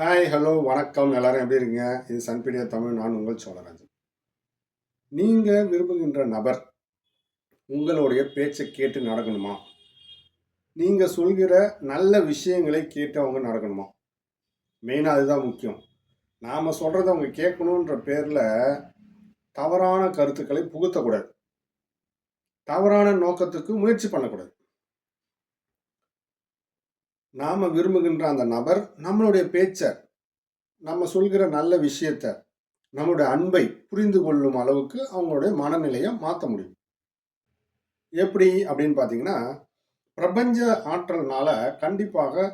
Hi hello வணக்கம். எல்லாரும் எப்படி இருக்கீங்க? இது சன்பீடியா தமிழ் நான் உங்கள் சோழராஜன். நீங்கள் விரும்புகின்ற நபர் உங்களுடைய பேச்சை கேட்டு நடக்கணுமா? நீங்கள் சொல்கிற நல்ல விஷயங்களை கேட்டு அவங்க நடக்கணுமா? மெயினாக அதுதான் முக்கியம். நாம் சொல்கிறத அவங்க கேட்கணுன்ற பேரில் தவறான கருத்துக்களை புகுத்தக்கூடாது. தவறான நோக்கத்துக்கு முயற்சி பண்ணக்கூடாது. நாம் விரும்புகின்ற அந்த நபர் நம்மளுடைய பேச்சை நம்ம சொல்கிற நல்ல விஷயத்த நம்மளுடைய அன்பை புரிந்து கொள்ளும் அளவுக்கு அவங்களுடைய மனநிலையை மாற்ற முடியும். எப்படி அப்படின்னு பார்த்தீங்கன்னா பிரபஞ்ச ஆற்றல்னால கண்டிப்பாக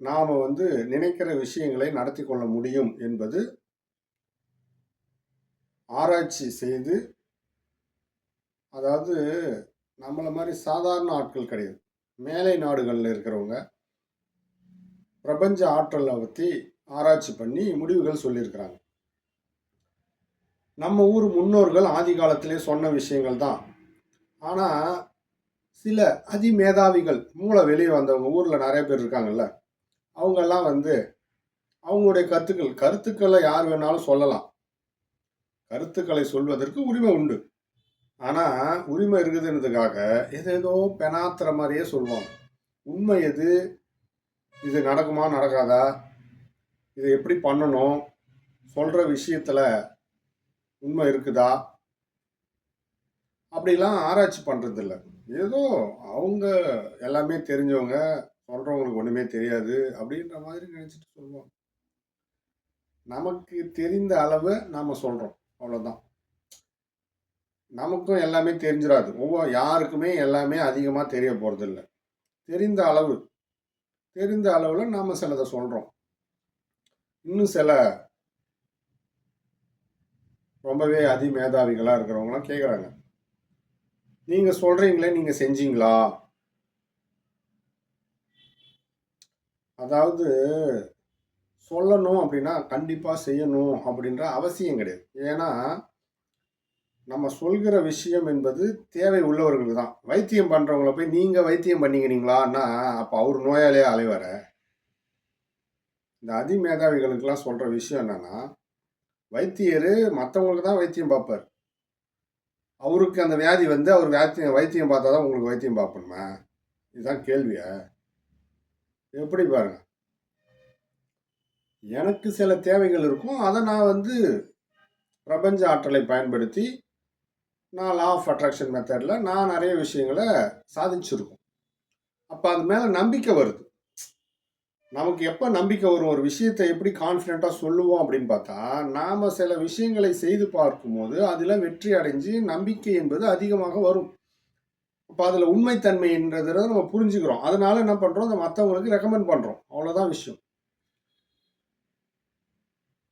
நாம் வந்து நினைக்கிற விஷயங்களை நடத்தி கொள்ள முடியும் என்பது ஆராய்ச்சி செய்து அதாவது நம்மளை மாதிரி சாதாரண ஆட்கள் கிடையாது. மேலை நாடுகளில் இருக்கிறவங்க பிரபஞ்ச ஆற்றலை பற்றி ஆராய்ச்சி பண்ணி முடிவுகள் சொல்லியிருக்கிறாங்க. நம்ம ஊர் முன்னோர்கள் ஆதி காலத்திலே சொன்ன விஷயங்கள் தான். ஆனால் சில அதிமேதாவிகள் மூளை வெளியே வந்தவங்க ஊரில் நிறைய பேர் இருக்காங்கல்ல அவங்கெல்லாம் வந்து அவங்களுடைய கருத்துக்கள் கருத்துக்களை யார் வேணாலும் சொல்லலாம். கருத்துக்களை சொல்வதற்கு உரிமை உண்டு. ஆனால் உரிமை இருக்குதுன்றதுக்காக ஏதேதோ பெனாத்துற மாதிரியே சொல்லுவாங்க உண்மை எது? இது நடக்குமா நடக்காதா? இதை எப்படி பண்ணணும்? சொல்கிற விஷயத்தில் உண்மை இருக்குதா? அப்படிலாம் ஆராய்ச்சி பண்ணுறதில்ல ஏதோ அவங்க எல்லாமே தெரிஞ்சவங்க சொல்கிறவங்களுக்கு ஒன்றுமே தெரியாது அப்படின்ற மாதிரி நினச்சிட்டு சொல்லுவாங்க. நமக்கு தெரிந்த அளவு நாம் சொல்கிறோம் அவ்வளோதான் நமக்கும் எல்லாமே தெரிஞ்சிடாது ஒவ்வொரு யாருக்குமே எல்லாமே அதிகமாக தெரிய போகிறதில்ல தெரிந்த அளவு. தெரிந்த அளவில் நாம் சிலதை சொல்கிறோம் இன்னும் சில ரொம்பவே அதிமேதாவிகளாக இருக்கிறவங்களாம் கேட்குறாங்க நீங்கள் சொல்கிறீங்களே நீங்கள் செஞ்சீங்களா? அதாவது சொல்லணும் அப்படின்னா கண்டிப்பாக செய்யணும் அப்படின்ற அவசியம் கிடையாது. ஏன்னா நம்ம சொல்கிற விஷயம் என்பது தேவை உள்ளவர்களுக்கு தான் வைத்தியம் பண்ணுறவங்கள போய் நீங்கள் வைத்தியம் பண்ணிக்கிறீங்களான்னா அப்போ அவர் நோயாளியே அலைவர? இந்த அதிமேதாவிகளுக்கெல்லாம் சொல்கிற விஷயம் என்னென்னா வைத்தியர் மற்றவங்களுக்கு தான் வைத்தியம் பார்ப்பார். அவருக்கு அந்த வியாதி வந்து அவர் வைத்தியம் வைத்தியம் பார்த்தா தான் உங்களுக்கு வைத்தியம் பார்ப்பணுமா இதுதான் கேள்வியா எப்படி பாருங்க. எனக்கு சில தேவைகள் இருக்கும். அதை நான் வந்து பிரபஞ்ச ஆற்றலை பயன்படுத்தி நான் லா ஆஃப் அட்ராக்ஷன் மெத்தடில் நான் நிறைய விஷயங்களை சாதிச்சிருக்கோம். அப்போ அது மேலே நம்பிக்கை வருது. நமக்கு எப்போ நம்பிக்கை வரும்? ஒரு விஷயத்தை எப்படி கான்ஃபிடெண்ட்டாக சொல்லுவோம் அப்படின்னு பார்த்தா நாம் சில விஷயங்களை செய்து பார்க்கும்போது அதில் வெற்றி அடைஞ்சு நம்பிக்கை என்பது அதிகமாக வரும். அப்போ அதில் உண்மைத்தன்மைன்றதை நம்ம புரிஞ்சுக்கிறோம். அதனால என்ன பண்ணுறோம் அதை மற்றவங்களுக்கு ரெக்கமெண்ட் பண்ணுறோம் அவ்வளோதான் விஷயம்.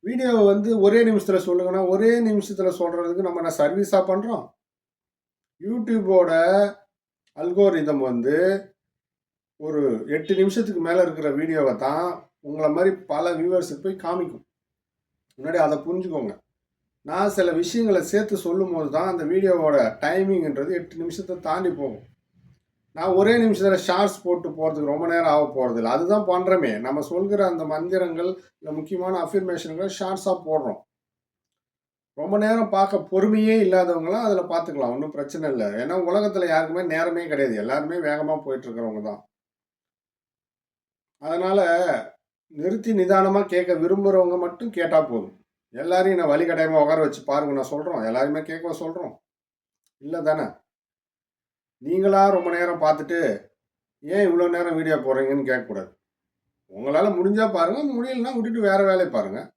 வீடியோவை வந்து ஒரே நிமிஷத்தில் சொல்லுங்கன்னா ஒரே நிமிஷத்தில் சொல்கிறதுக்கு நம்ம என்ன சர்வீஸாக பண்ணுறோம் யூடியூபோட அல்கோரிதம் வந்து ஒரு எட்டு நிமிஷத்துக்கு மேலே இருக்கிற வீடியோவை தான் உங்களை மாதிரி பல வியூவர்ஸுக்கு போய் காமிக்கும். முன்னாடி அதை புரிஞ்சுக்கோங்க. நான் சில விஷயங்களை சேர்த்து சொல்லும் போது தான் அந்த வீடியோவோட டைமிங்ன்றது எட்டு நிமிஷத்தை தாண்டி போகும். நான் ஒரே நிமிஷத்தில் ஷார்ட்ஸ் போட்டு போகிறதுக்கு ரொம்ப நேரம் ஆக போகிறது இல்லை. அதுதான் பண்ணுறமே நம்ம சொல்கிற அந்த மந்திரங்கள் இல்லை முக்கியமான அஃபிர்மேஷன்களை ஷார்ட்ஸாக போடுறோம். ரொம்ப நேரம் பார்க்க பொறுமையே இல்லாதவங்களாம் அதில் பார்த்துக்கலாம். ஒன்றும் பிரச்சனை இல்லை. ஏன்னா உலகத்தில் யாருக்குமே நேரமே கிடையாது. எல்லாருமே வேகமாக போயிட்டுருக்கிறவங்க தான். அதனால் நிறுத்தி நிதானமாக கேட்க விரும்புகிறவங்க மட்டும் கேட்டால் போதும். எல்லாரையும் நான் வழிகட்டாயமாக உட்கார வச்சு பாருங்க நான் சொல்கிறோம் எல்லாருமே கேட்க சொல்கிறோம் இல்லை தானே? நீங்களாக ரொம்ப நேரம் பார்த்துட்டு ஏன் இவ்வளோ நேரம் வீடியோ போடுறீங்கன்னு கேட்கக்கூடாது. உங்களால் முடிஞ்சால் பாருங்கள் முடியலன்னா விட்டுட்டு வேறு வேலையை பாருங்கள்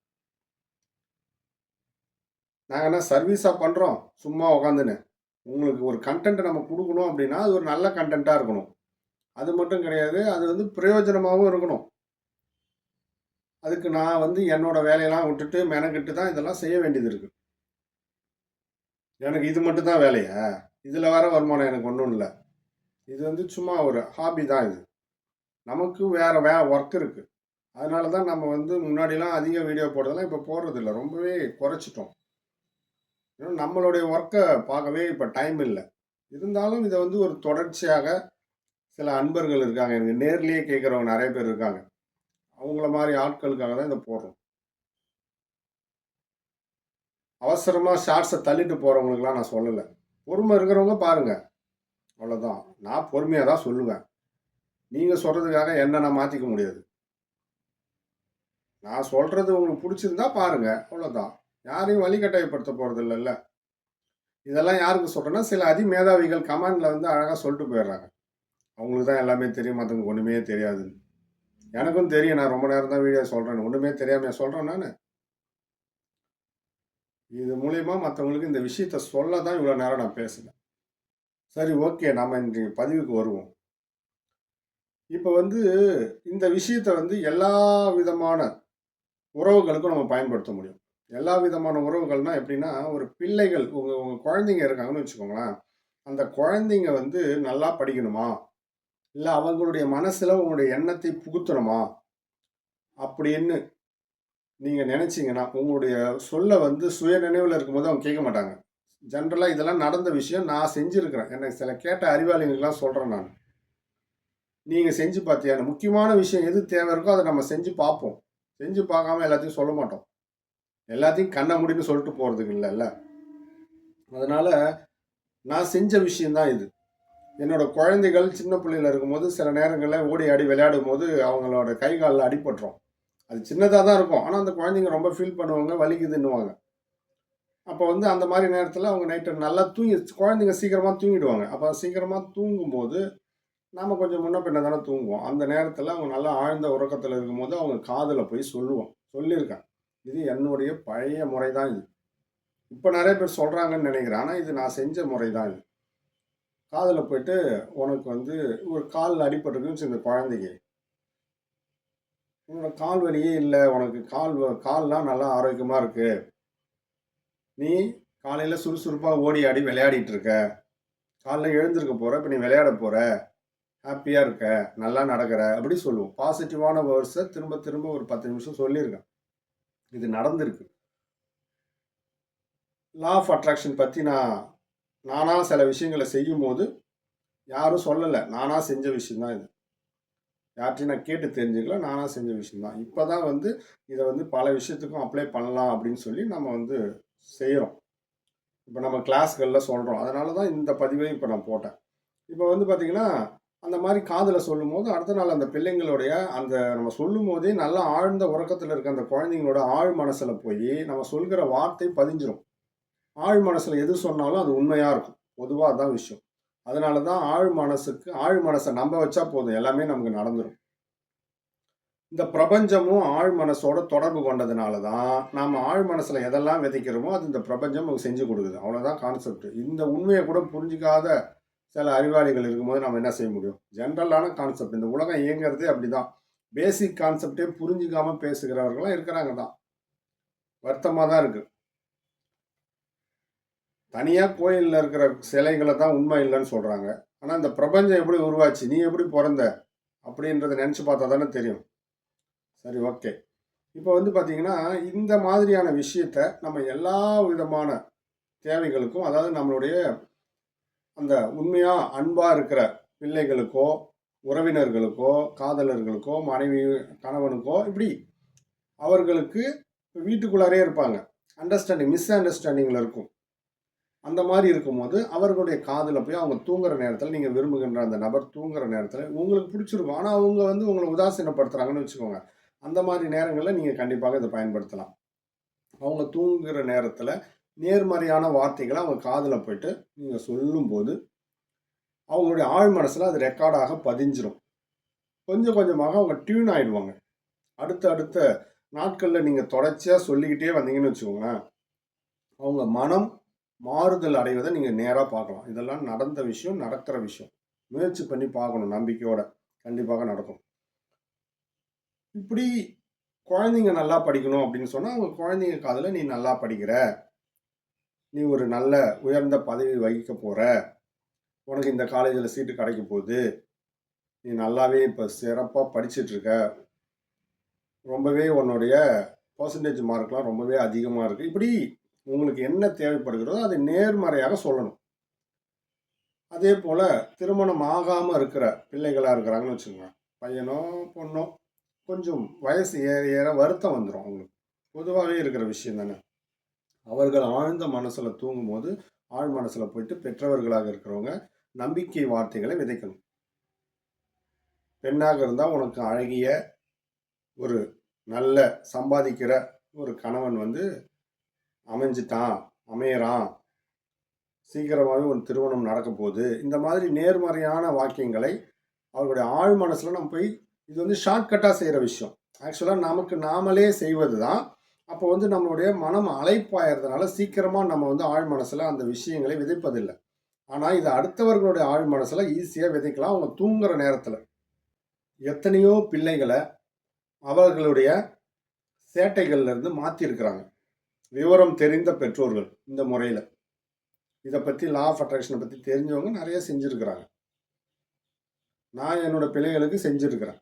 நாங்கள் என்ன சர்வீஸாக பண்ணுறோம் சும்மா உக்காந்துன்னு. உங்களுக்கு ஒரு கண்டென்ட்டை நம்ம கொடுக்கணும் அப்படின்னா அது ஒரு நல்ல கண்டென்ட்டாக இருக்கணும். அது மட்டும் கிடையாது அது வந்து பிரயோஜனமாகவும் இருக்கணும். அதுக்கு நான் வந்து என்னோட வேலையெல்லாம் விட்டுட்டு மெனக்கிட்டு தான் இதெல்லாம் செய்ய வேண்டியது இருக்குது எனக்கு இது மட்டும் தான் வேலையா? இதில் வர வருமானம் எனக்கு ஒன்றும் இல்லை. இது வந்து சும்மா ஒரு ஹாபி தான் இது. நமக்கு வேறு வே ஒர்க் இருக்குது அதனால தான் நம்ம வந்து முன்னாடிலாம் அதிக வீடியோ போடுறதெல்லாம் இப்போ போடுறதில்ல. ரொம்பவே குறைச்சிட்டோம். ஏன்னா நம்மளுடைய ஒர்க்கை பார்க்கவே இப்போ டைம் இல்லை. இருந்தாலும் இதை வந்து ஒரு தொடர்ச்சியாக சில அன்பர்கள் இருக்காங்க. எனக்கு நேர்லேயே கேட்குறவங்க நிறைய பேர் இருக்காங்க. அவங்கள மாதிரி ஆட்களுக்காக தான் இதை போடுறோம். அவசரமாக ஷார்ட்ஸை தள்ளிட்டு போகிறவங்களுக்குலாம் நான் சொல்லலை. பொறுமை இருக்கிறவங்க பாருங்கள் அவ்வளோதான் நான் பொறுமையாக தான் சொல்லுவேன். நீங்கள் சொல்கிறதுக்காக என்ன நான் மாற்றிக்க முடியாது. நான் சொல்கிறது உங்களுக்கு பிடிச்சிருந்தா பாருங்கள் அவ்வளோதான் யாரையும் வழிகட்டாயப்படுத்த போகிறது இல்லைல்ல இதெல்லாம் யாருக்கு சொல்கிறேன்னா சில அதிமேதாவிகள் கமாண்டில் வந்து அழகாக சொல்லிட்டு போயிடுறாங்க. அவங்களுக்கு தான் எல்லாமே தெரியும். மற்றவங்களுக்கு ஒன்றுமே தெரியாது. எனக்கும் தெரியும். நான் ரொம்ப நேரம் தான் வீடியோ சொல்கிறேன் ஒன்றுமே தெரியாமல் சொல்கிறேன் நான். இது மூலயமா மற்றவங்களுக்கு இந்த விஷயத்த சொல்ல தான் இவ்வளோ நேரம் நான் பேசினேன். சரி ஓகே. நாம் இன்றைய பதிவுக்கு வருவோம். இப்போ வந்து இந்த விஷயத்தை வந்து எல்லா விதமான உறவுகளுக்கும் நம்ம பயன்படுத்த முடியும். எல்லா விதமான உறவுகள்னால் எப்படின்னா ஒரு பிள்ளைகள் உங்கள் உங்கள் குழந்தைங்க இருக்காங்கன்னு வச்சுக்கோங்களேன். அந்த குழந்தைங்க வந்து நல்லா படிக்கணுமா? இல்லை அவங்களுடைய மனசில் உங்களுடைய எண்ணத்தை புகுத்தணுமா? அப்படின்னு நீங்கள் நினச்சிங்கன்னா உங்களுடைய சொல்ல வந்து சுய நினைவில் இருக்கும்போது அவங்க கேட்க மாட்டாங்க. ஜென்ரலாக இதெல்லாம் நடந்த விஷயம் நான் செஞ்சுருக்கிறேன். எனக்கு சில கேட்ட அறிவாளிகளுக்கெல்லாம் சொல்கிறேன் நான். நீங்கள் செஞ்சு பார்த்தியான முக்கியமான விஷயம் எது தேவை இருக்கோ அதை நம்ம செஞ்சு பார்ப்போம். செஞ்சு பார்க்காம எல்லாத்தையும் சொல்ல மாட்டோம். எல்லாத்தையும் கண்ண முடின்னு சொல்லிட்டு போகிறதுக்கு இல்லைல்ல. அதனால் நான் செஞ்ச விஷயந்தான் இது. என்னோடய குழந்தைகள் சின்ன பிள்ளையில இருக்கும்போது சில நேரங்களில் ஓடி ஆடி விளையாடும் போது அவங்களோட கை காலில் அடிபட்டுரும். அது சின்னதாக தான் இருக்கும். ஆனால் அந்த குழந்தைங்க ரொம்ப ஃபீல் பண்ணுவாங்க வலிக்குதுன்னுவாங்க. அப்போ வந்து அந்த மாதிரி நேரத்தில் அவங்க நைட்டு நல்லா தூங்கி குழந்தைங்க சீக்கிரமாக தூங்கிடுவாங்க. அப்போ சீக்கிரமாக தூங்கும்போது நாம் கொஞ்சம் முன்ன பின்ன தானே தூங்குவோம். அந்த நேரத்தில் அவங்க நல்லா ஆழ்ந்த உறக்கத்தில் இருக்கும்போது அவங்க காதில் போய் சொல்லுவோம் சொல்லியிருக்கேன் இது என்னுடைய பழைய முறை தான் இது. இப்போ நிறைய பேர் சொல்கிறாங்கன்னு நினைக்கிறேன். ஆனால் இது நான் செஞ்ச முறை தான் இது. காதில் போயிட்டு உனக்கு வந்து ஒரு காலில் அடிபட்டுருக்குன்னு இந்த குழந்தைக்கு. உன்னோட கால் வலியே இல்லை. உனக்கு கால் வ- கால்லாம் நல்லா ஆரோக்கியமாக இருக்கு. நீ காலையில் சுறுசுறுப்பாக ஓடி ஆடி விளையாடிட்டு இருக்க. காலைல எழுந்திருக்க போகிற இப்போ நீ விளையாட போகிற ஹாப்பியாக இருக்க. நல்லா நடக்கிற. அப்படி சொல்லுவோம். பாசிட்டிவான வேர்ட்ஸை திரும்ப திரும்ப ஒரு பத்து நிமிஷம் சொல்லியிருக்கேன். இது நடந்திருக்கு. லா ஆஃப் அட்ராக்ஷன் பற்றி நான் நானாக சில விஷயங்களை செய்யும்போது யாரும் சொல்லலை. நானாக செஞ்ச விஷயம்தான் இது. யார்ட்டையும் நான் கேட்டு தெரிஞ்சுக்கல நானாக செஞ்ச விஷயம்தான். இப்போ தான் வந்து இதை வந்து பல விஷயத்துக்கும் அப்ளை பண்ணலாம் அப்படின்னு சொல்லி நம்ம வந்து செய்கிறோம் இப்போ நம்ம கிளாஸ்களில் சொல்கிறோம் அதனால தான் இந்த பதிவை இப்போ நான் போட்டேன். இப்போ வந்து பார்த்திங்கன்னா அந்த மாதிரி காதில் சொல்லும் போது அடுத்த நாள் அந்த பிள்ளைங்களுடைய அந்த நம்ம சொல்லும் போதே நல்லா ஆழ்ந்த உறக்கத்தில் இருக்க அந்த குழந்தைங்களோட ஆழ் மனசில் போய் நம்ம சொல்கிற வார்த்தை பதிஞ்சிரும். ஆழ் மனசில் எது சொன்னாலும் அது உண்மையாக இருக்கும். பொதுவாக அதான் விஷயம். அதனால தான் ஆழ் மனசுக்கு ஆழ் மனசை நம்ப வச்சா போதும். எல்லாமே நமக்கு நடந்துடும் இந்த பிரபஞ்சமும் ஆழ் மனசோட தொடர்பு கொண்டதுனால தான் நாம் ஆழ் மனசில் எதெல்லாம் விதைக்கிறோமோ அது இந்த பிரபஞ்சம் நமக்கு செஞ்சு கொடுக்குது. அவ்வளோதான் கான்செப்ட் இந்த உண்மையை கூட புரிஞ்சிக்காத சில அறிவாளிகள் இருக்கும்போது நம்ம என்ன செய்ய முடியும்? ஜென்ரலான கான்செப்ட் இந்த உலகம் இயங்குறதே அப்படிதான். பேசிக் கான்செப்டே புரிஞ்சிக்காமல் பேசுகிறவர்களாம் இருக்கிறாங்க தான் வருத்தமாக தான் இருக்குது தனியாக கோயிலில் இருக்கிற சிலைகளை தான் உண்மை இல்லைன்னு சொல்கிறாங்க ஆனால் இந்த பிரபஞ்சம் எப்படி உருவாச்சு? நீ எப்படி பிறந்த? அப்படின்றத நினச்சி பார்த்தா தானே தெரியும். சரி ஓகே. இப்போ வந்து பார்த்தீங்கன்னா இந்த மாதிரியான விஷயத்த நம்ம எல்லா விதமான தேவைகளுக்கும் அதாவது நம்மளுடைய அந்த உண்மையாக அன்பாக இருக்கிற பிள்ளைகளுக்கோ உறவினர்களுக்கோ காதலர்களுக்கோ மனைவி கணவனுக்கோ இப்படி அவர்களுக்கு வீட்டுக்குள்ளாரே இருப்பாங்க. அண்டர்ஸ்டாண்டிங் மிஸ் அண்டர்ஸ்டாண்டிங்கில் இருக்கும். அந்த மாதிரி இருக்கும்போது அவர்களுடைய காதில் போய் அவங்க தூங்குற நேரத்தில் நீங்கள் விரும்புகின்ற அந்த நபர் தூங்குற நேரத்தில் உங்களுக்கு பிடிச்சிருக்கும். ஆனால் அவங்க வந்து உங்களை உதாசீனப்படுத்துகிறாங்கன்னு வச்சுக்கோங்க. அந்த மாதிரி நேரங்களில் நீங்கள் கண்டிப்பாக இதை பயன்படுத்தலாம். அவங்க தூங்குகிற நேரத்தில் நேர்மறையான வார்த்தைகளை அவங்க காதில் போயிட்டு நீங்கள் சொல்லும்போது அவங்களுடைய ஆழ் மனசில் அது ரெக்கார்டாக பதிஞ்சிடும் கொஞ்சம் கொஞ்சமாக அவங்க டியூன் ஆகிடுவாங்க அடுத்த அடுத்த நாட்களில் நீங்கள் தொடர்ச்சியாக சொல்லிக்கிட்டே வந்தீங்கன்னு வச்சுக்கோங்களேன். அவங்க மனம் மாறுதல் அடைவதை நீங்கள் நேராக பார்க்கலாம். இதெல்லாம் நடந்த விஷயம் நடக்கிற விஷயம். முயற்சி பண்ணி பார்க்கணும் நம்பிக்கையோட. கண்டிப்பாக நடக்கும். இப்படி குழந்தைங்க நல்லா படிக்கணும் அப்படின்னு சொன்னால் அவங்க குழந்தைங்க காதில் நீ நல்லா படிக்கிற. நீ ஒரு நல்ல உயர்ந்த பதவி வகிக்க போகிற உனக்கு இந்த காலேஜில் சீட்டு கிடைக்க போகுது. நீ நல்லாவே இப்போ சிறப்பாக படிச்சிட்டு இருக்க. ரொம்பவே உன்னுடைய பர்சன்டேஜ் மார்க்லாம் ரொம்பவே அதிகமாக இருக்குது இப்படி உங்களுக்கு என்ன தேவைப்படுகிறதோ அதை நேர்மறையாக சொல்லணும். அதே போல் திருமணம் ஆகாமல் இருக்கிற பிள்ளைகளாக இருக்கிறாங்கன்னு வச்சுக்கோங்க. பையனோ பொண்ணோ கொஞ்சம் வயசு ஏற ஏற வருத்தம் வந்துடும் அவங்களுக்கு. பொதுவாகவே இருக்கிற விஷயம் தானே. அவர்கள் ஆழ்ந்த மனசில் தூங்கும்போது ஆழ் மனசில் போயிட்டு பெற்றவர்களாக இருக்கிறவங்க நம்பிக்கை வார்த்தைகளை விதைக்கணும். பெண்ணாக இருந்தால் உனக்கு அழகிய ஒரு நல்ல சம்பாதிக்கிற ஒரு கணவன் வந்து அமைஞ்சிட்டான் அமையறான். சீக்கிரமாகவே ஒரு திருமணம் நடக்க போகுது. இந்த மாதிரி நேர்மறையான வாக்கியங்களை அவர்களுடைய ஆழ் மனசில் நம்ம போய் இது வந்து ஷார்ட்கட்டாக செய்கிற விஷயம். ஆக்சுவலாக நமக்கு நாமளே செய்வது தான் அப்போ வந்து நம்மளுடைய மனம் அழைப்பாயிறதுனால சீக்கிரமாக நம்ம வந்து ஆழ் மனசில் அந்த விஷயங்களை விதைப்பதில்லை. ஆனால் இது அடுத்தவர்களுடைய ஆழ் மனசில் ஈஸியாக விதைக்கலாம். அவங்க தூங்குற நேரத்தில் எத்தனையோ பிள்ளைகளை அவர்களுடைய சேட்டைகள்லேருந்து மாற்றிருக்கிறாங்க விவரம் தெரிந்த பெற்றோர்கள் இந்த முறையில். இதை பற்றி லா ஆஃப் அட்ராக்ஷனை பற்றி தெரிஞ்சவங்க நிறைய செஞ்சுருக்கிறாங்க. நான் என்னோட பிள்ளைகளுக்கு செஞ்சுருக்கிறேன்.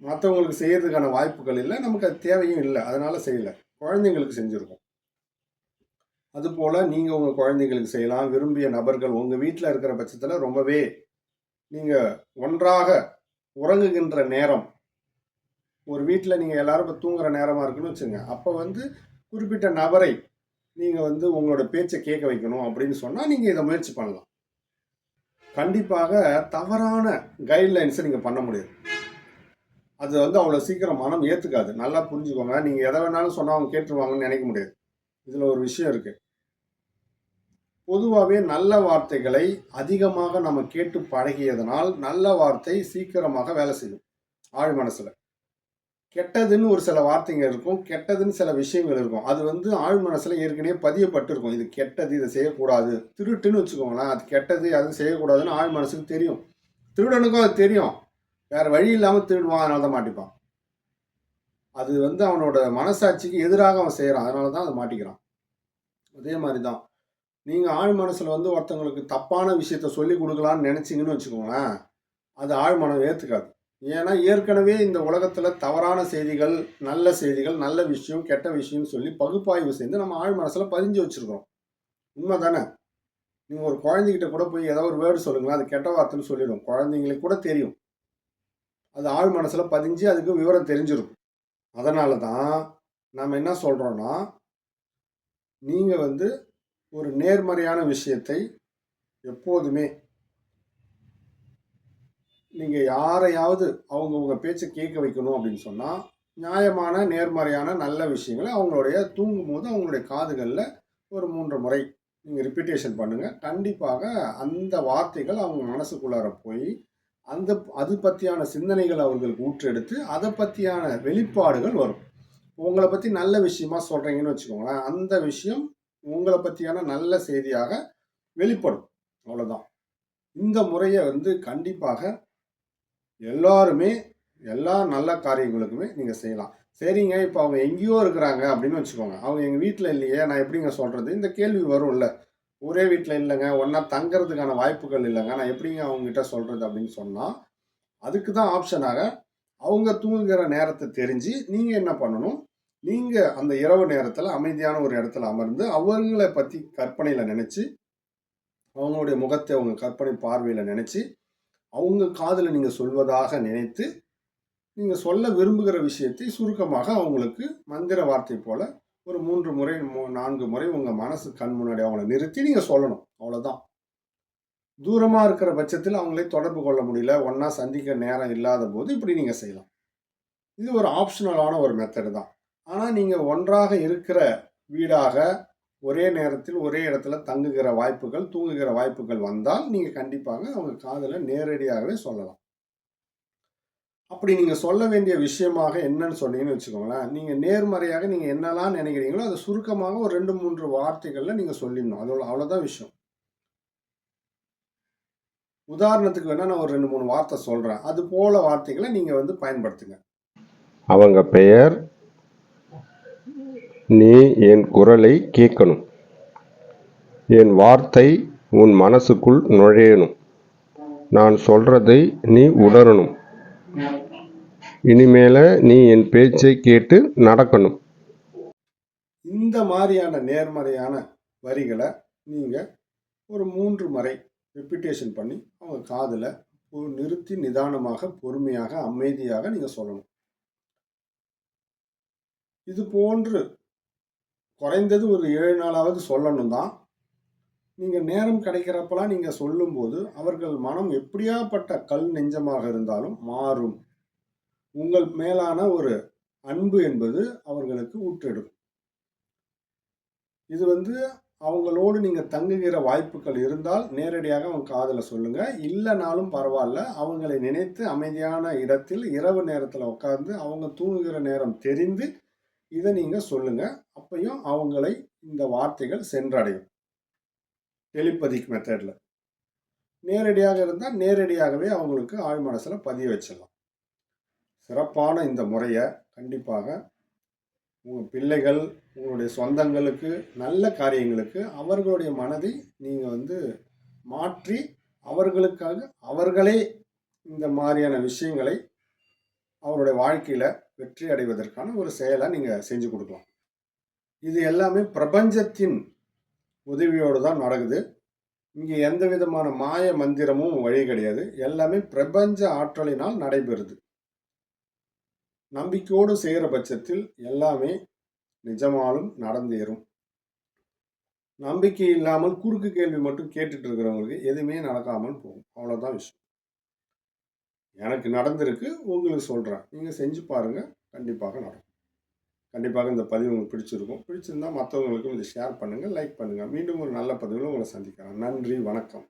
மற்றவங்களுக்கு செய்கிறதுக்கான வாய்ப்புகள் இல்லை நமக்கு அது தேவையும் இல்லை அதனால் செய்யலை. குழந்தைங்களுக்கு செஞ்சுருக்கோம். அதுபோல் நீங்கள் உங்கள் குழந்தைங்களுக்கு செய்யலாம். விரும்பிய நபர்கள் உங்கள் வீட்டில் இருக்கிற பட்சத்தில் ரொம்பவே நீங்கள் ஒன்றாக உறங்குகின்ற நேரம் ஒரு வீட்டில் நீங்கள் எல்லாரும் இப்போ தூங்குற நேரமாக இருக்குன்னு வச்சுங்க. அப்போ வந்து குறிப்பிட்ட நபரை நீங்கள் வந்து உங்களோட பேச்சை கேட்க வைக்கணும் அப்படின்னு சொன்னால் நீங்கள் இதை முயற்சி பண்ணலாம். கண்டிப்பாக தவறான கைட்லைன்ஸை நீங்கள் பண்ண முடியாது. அது வந்து அவ்வளோ சீக்கிரம் மனம் ஏற்றுக்காது நல்லா புரிஞ்சுக்கோங்க. நீங்கள் எதை வேணாலும் சொன்னால் அவங்க கேட்டுருவாங்கன்னு நினைக்க முடியாது. இதில் ஒரு விஷயம் இருக்குது பொதுவாகவே நல்ல வார்த்தைகளை அதிகமாக நம்ம கேட்டு பழகியதனால் நல்ல வார்த்தை சீக்கிரமாக வேலை செய்யும். ஆழ் மனசில். கெட்டதுன்னு ஒரு சில வார்த்தைங்க இருக்கும் கெட்டதுன்னு சில விஷயங்கள் இருக்கும். அது வந்து ஆழ் மனசில் ஏற்கனவே பதியப்பட்டிருக்கும் இது கெட்டது இதை செய்யக்கூடாது. திருட்டுன்னு வச்சுக்கோங்களேன். அது கெட்டது அது செய்யக்கூடாதுன்னு ஆழ் மனசுக்கு தெரியும். திருடனுக்கும் அது தெரியும். வேறு வழி இல்லாமல் திருடுவான் அதனால தான் மாட்டிப்பான். அது வந்து அவனோட மனசாட்சிக்கு எதிராக அவன் செய்கிறான் அதனால தான் அதை மாட்டிக்கிறான். அதே மாதிரி தான் நீங்கள் ஆழ் மனசில் வந்து ஒருத்தவங்களுக்கு தப்பான விஷயத்த சொல்லி கொடுக்கலான்னு நினச்சிங்கன்னு வச்சுக்கோங்களேன். அது ஆழ் மனம் ஏற்றுக்காது ஏன்னா ஏற்கனவே இந்த உலகத்தில் தவறான செய்திகள் நல்ல செய்திகள் நல்ல விஷயம் கெட்ட விஷயம்னு சொல்லி பகுப்பாய்வு செய்து நம்ம ஆழ் மனசில் பதிஞ்சு வச்சுருக்கோம் உண்மை தானே நீங்கள் ஒரு குழந்தைகிட்ட கூட போய் ஏதோ ஒரு வேர்டு சொல்லுங்களேன் அது கெட்ட வார்த்தைன்னு சொல்லிடும். குழந்தைங்களுக்கு கூட தெரியும். அது ஆழ் மனசில் பதிஞ்சு அதுக்கு விவரம் தெரிஞ்சிருக்கும். அதனால தான் நம்ம என்ன சொல்கிறோன்னா நீங்கள் வந்து ஒரு நேர்மறையான விஷயத்தை எப்போதுமே நீங்கள் யாரையாவது அவங்க உங்கள் பேச்சை கேட்க வைக்கணும் அப்படின்னு சொன்னால் நியாயமான நேர்மறையான நல்ல விஷயங்களை அவங்களுடைய தூங்கும்போது அவங்களுடைய காதுகளில் ஒரு மூன்று முறை நீங்கள் ரிப்பீட்டேஷன் பண்ணுங்கள் கண்டிப்பாக அந்த வார்த்தைகள் அவங்க மனசுக்குள்ளார போய் அந்த அது பற்றியான சிந்தனைகள் அவர்களுக்கு ஊற்றெடுத்து அதை பற்றியான வெளிப்பாடுகள் வரும். உங்களை பற்றி நல்ல விஷயமா சொல்கிறீங்கன்னு வச்சுக்கோங்களேன் அந்த விஷயம் உங்களை பற்றியான நல்ல செய்தியாக வெளிப்படும். அவ்வளோதான் இந்த முறையை வந்து கண்டிப்பாக எல்லோருமே எல்லா நல்ல காரியங்களுக்குமே நீங்கள் செய்யலாம். சரிங்க இப்போ அவங்க எங்கேயோ இருக்கிறாங்க அப்படின்னு வச்சுக்கோங்க. அவங்க எங்கள் வீட்டில் இல்லையே நான் எப்படிங்க சொல்கிறது இந்த கேள்வி வரும்ல. ஒரே வீட்டில் இல்லைங்க ஒன்றா தங்கிறதுக்கான வாய்ப்புகள் இல்லைங்க. நான் எப்படிங்க அவங்ககிட்ட சொல்கிறது அப்படின்னு சொன்னால் அதுக்கு தான் ஆப்ஷனாக அவங்க தூங்குகிற நேரத்தை தெரிஞ்சு நீங்கள் என்ன பண்ணணும்? நீங்கள் அந்த இரவு நேரத்தில் அமைதியான ஒரு இடத்துல அமர்ந்து அவங்கள பற்றி கற்பனையில் நினச்சி அவங்களுடைய முகத்தை அவங்க கற்பனை பார்வையில் நினச்சி அவங்க காதில் நீங்கள் சொல்வதாக நினைத்து நீங்கள் சொல்ல விரும்புகிற விஷயத்தை சுருக்கமாக அவங்களுக்கு மந்திர வார்த்தை போல் ஒரு மூன்று முறை நான்கு முறை உங்கள் மனசு கண் முன்னாடி அவங்கள நிறுத்தி நீங்கள் சொல்லணும். அவ்வளோதான் தூரமாக இருக்கிற பட்சத்தில் அவங்களே தொடர்பு கொள்ள முடியல. ஒன்றா சந்திக்க நேரம் இல்லாத போது இப்படி நீங்கள் செய்யலாம். இது ஒரு ஆப்ஷனலான ஒரு மெத்தடு தான். ஆனால் நீங்கள் ஒன்றாக இருக்கிற வீடாக ஒரே நேரத்தில் ஒரே இடத்துல தங்குகிற வாய்ப்புகள் தூங்குகிற வாய்ப்புகள் வந்தால் நீங்கள் கண்டிப்பாக அவங்க காதில் நேரடியாகவே சொல்லலாம். அப்படி நீங்கள் சொல்ல வேண்டிய விஷயமாக என்னன்னு சொன்னீங்கன்னு வச்சுக்கோங்களேன் நீங்கள் நேர்மறையாக நீங்கள் என்னெல்லாம் நினைக்கிறீங்களோ அதை சுருக்கமாக ஒரு ரெண்டு மூன்று வார்த்தைகளில் நீங்கள் சொல்லிடணும். அதோட அவ்வளோதான் விஷயம். உதாரணத்துக்கு வேணால் நான் ஒரு ரெண்டு மூணு வார்த்தை சொல்கிறேன் அது போல வார்த்தைகளை நீங்கள் வந்து பயன்படுத்துங்க. அவங்க பெயர் நீ என் குரலை கேட்கணும். என் வார்த்தை உன் மனசுக்குள் நுழையணும். நான் சொல்றதை நீ உணரணும். இனிமேல நீ என் பேச்சை கேட்டு நடக்கணும். இந்த மாதிரியான நேர்மறையான வரிகளை நீங்கள் ஒரு மூன்று முறை ரெப்பிட்டேஷன் பண்ணி அவங்க காதில் ஒரு நிறுத்தி நிதானமாக பொறுமையாக அமைதியாக நீங்கள் சொல்லணும். இது போன்று குறைந்தது ஒரு ஏழு நாளாவது சொல்லணும் தான் நீங்கள் நேரம் கிடைக்கிறப்பெல்லாம் நீங்கள் சொல்லும்போது அவர்கள் மனம் எப்படியாப்பட்ட கல் நெஞ்சமாக இருந்தாலும் மாறும். உங்கள் மேலான ஒரு அன்பு என்பது அவர்களுக்கு ஊற்றிடும். இது வந்து அவங்களோடு நீங்கள் தங்குகிற வாய்ப்புகள் இருந்தால் நேரடியாக அவங்க காதில் சொல்லுங்கள் இல்லைனாலும் பரவாயில்ல அவங்களை நினைத்து அமைதியான இடத்தில் இரவு நேரத்தில் உட்காந்து அவங்க தூங்குகிற நேரம் தெரிந்து இதை நீங்கள் சொல்லுங்கள் அப்பையும் அவங்களை இந்த வார்த்தைகள் சென்றடையும். டெலிபதிக் மெத்தடில் நேரடியாக இருந்தால் நேரடியாகவே அவங்களுக்கு ஆழ் மனசில் பதிய வச்சிடலாம். சிறப்பான இந்த முறையை கண்டிப்பாக உங்கள் பிள்ளைகள் உங்களுடைய சொந்தங்களுக்கு நல்ல காரியங்களுக்கு அவர்களுடைய மனதை நீங்கள் வந்து மாற்றி அவர்களுக்காக அவர்களே இந்த மாதிரியான விஷயங்களை அவருடைய வாழ்க்கையில் வெற்றி அடைவதற்கான ஒரு செயலை நீங்கள் செஞ்சு கொடுக்கலாம். இது எல்லாமே பிரபஞ்சத்தின் உதவியோடு தான் நடக்குது. இங்கே எந்த விதமான மாய மந்திரமும் வழி கிடையாது. எல்லாமே பிரபஞ்ச ஆற்றலினால் நடைபெறுது. நம்பிக்கையோடு செய்கிற பட்சத்தில் எல்லாமே நிஜமாலும் நடந்தேறும். நம்பிக்கை இல்லாமல் குறுக்கு கேள்வி மட்டும் கேட்டுட்டு இருக்கிறவங்களுக்கு எதுவுமே நடக்காமல் போகும். அவ்வளோதான் விஷயம். எனக்கு நடந்திருக்கு உங்களுக்கு சொல்கிறேன் நீங்கள் செஞ்சு பாருங்கள் கண்டிப்பாக நடக்கும். கண்டிப்பாக இந்த பதிவு உங்களுக்கு பிடிச்சிருக்கும். பிடிச்சிருந்தா மற்றவங்களுக்கும் இதை ஷேர் பண்ணுங்கள் லைக் பண்ணுங்கள் மீண்டும் ஒரு நல்ல பதிவில் உங்களை சந்திக்கிறேன். நன்றி வணக்கம்.